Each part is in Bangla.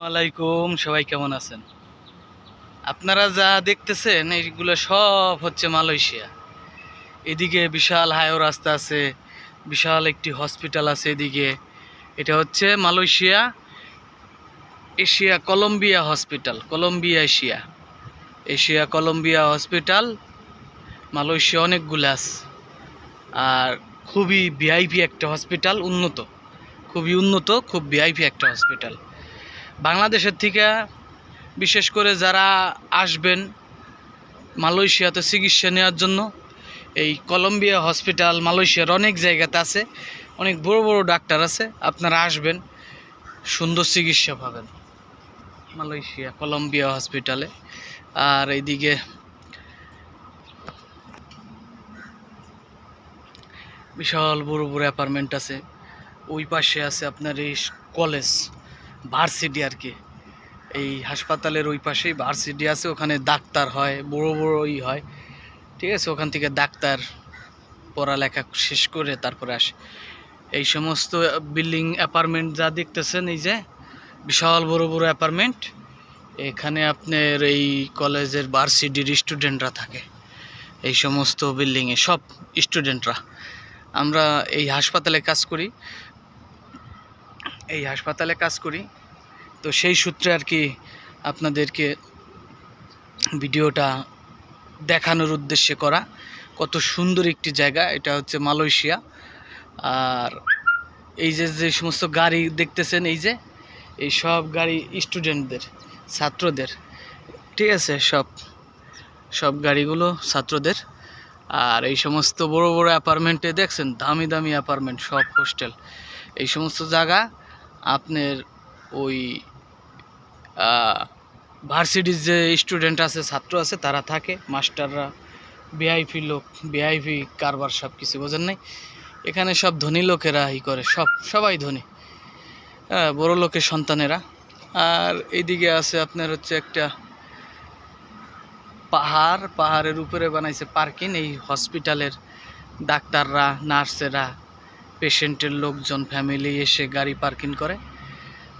আলাইকুম সবাই কেমন আছেন? আপনারা যা দেখতেছেন, এইগুলো সব হচ্ছে মালয়েশিয়া। এদিকে বিশাল হাইও রাস্তা আছে, বিশাল একটি হসপিটাল আছে এদিকে। এটা হচ্ছে Malaysia, Asia Columbia hospital, Columbia Asia. Asia Columbia hospital, Malaysia অনেকগুলো আছে। আর খুবই ভিআইপি একটা হসপিটাল উন্নত। খুবই উন্নত, খুব ভিআইপি একটা হসপিটাল। বাংলাদেশের থেকে বিশেষ করে যারা আসবেন মালয়েশিয়াতে চিকিৎসা নেওয়ার জন্য, এই কলম্বিয়া হসপিটাল মালয়েশিয়ার অনেক জায়গাতে আছে, অনেক বড় বড় ডাক্তার আছে, আপনারা আসবেন, সুন্দর চিকিৎসা পাবেন। মালয়েশিয়া, কলম্বিয়া হসপিটালে। আর এইদিকে বিশাল বড় বড় অ্যাপার্টমেন্ট আছে, ওই পাশে আছে আপনার এই কলেজ। ভার্সিটি আর কি। এই হাসপাতালের ওই পাশেই ভার্সিটি আছে, ওখানে ডাক্তার হয়, বড় বড় ই হয়। ঠিক আছে, ওখান থেকে ডাক্তার পড়ালেখা শেষ করে তারপরে আসে। এই সমস্ত বিল্ডিং অ্যাপার্টমেন্ট যা দেখতেছেন, এই যে বিশাল বড় বড় অ্যাপার্টমেন্ট এখানে আপনার এই কলেজের ভার্সিটির স্টুডেন্টরা থাকে। এই সমস্ত বিল্ডিংয়ে সব স্টুডেন্টরা আমরা এই হাসপাতালে কাজ করি। এই হাসপাতালে কাজ করি। তো সেই সূত্রে আর কি আপনাদেরকে ভিডিওটা দেখানোর উদ্দেশ্যে করা। কত সুন্দর একটি জায়গা, এটা হচ্ছে মালয়েশিয়া। আর এই যে যে সমস্ত গাড়ি দেখতেছেন, এই যে, এই সব গাড়ি স্টুডেন্টদের, ছাত্রদের, ঠিক আছে, সব সব গাড়িগুলো ছাত্রদের। আর এই সমস্ত বড় বড় অ্যাপার্টমেন্টে দেখছেন, দামি দামি অ্যাপার্টমেন্ট, সব হোস্টেল। এই সমস্ত জায়গা আপনার ওই ভার্সিটির যে স্টুডেন্ট আছে, ছাত্র আছে, তারা থাকে, মাস্টাররা বিআইপি লোক বিআইপি কারবার সব কিছু বোঝেন নাই। এখানে সব ধনী লোকেরা ই করে, সব, সবাই ধনী। বড় লোকের সন্তানেরা। আর এইদিকে আছে আপনার হচ্ছে একটা পাহাড়, পাহাড়ের উপরে বানাইছে পার্কিং এই হসপিটালের ডাক্তাররা, নার্সেরা। পেশেন্টের লোকজন ফ্যামিলি এসে গাড়ি পার্কিং করে।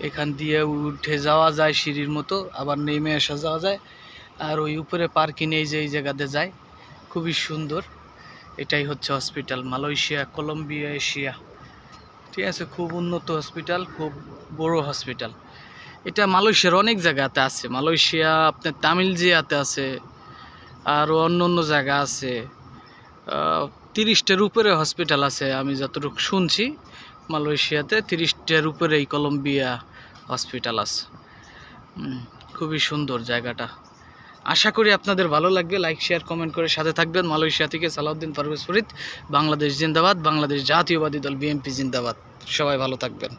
এখান দিয়ে উঠে যাওয়া যায় সিঁড়ির মতো, আবার নেমে আসা যাওয়া যায়। আর ওই উপরে পার্কিং এই যে, এই জায়গাতে যায়। খুবই সুন্দর। এটাই হচ্ছে হসপিটাল মালয়েশিয়া, কলম্বিয়া, এশিয়া। ঠিক আছে, খুব উন্নত হসপিটাল খুব বড় হসপিটাল এটা মালয়েশিয়ার অনেক জায়গাতে আছে। মালয়েশিয়া, আপনার তামিল জিয়াতে আছে। আরও অন্য অন্য জায়গা আছে। তিরিশটার উপরে হসপিটাল আছে, আমি যতটুকু শুনছি, মালয়েশিয়াতে তিরিশটার উপরে এই কলম্বিয়া হসপিটাল আছে খুবই সুন্দর জায়গাটা। আশা করি আপনাদের ভালো লাগবে। লাইক শেয়ার কমেন্ট করে সাথে থাকবেন। মালয়েশিয়া থেকে সালাউদ্দিন পারভেজ ফরিদ বাংলাদেশ জিন্দাবাদ, বাংলাদেশ জাতীয়বাদী দল বিএনপি জিন্দাবাদ। সবাই ভালো থাকবেন।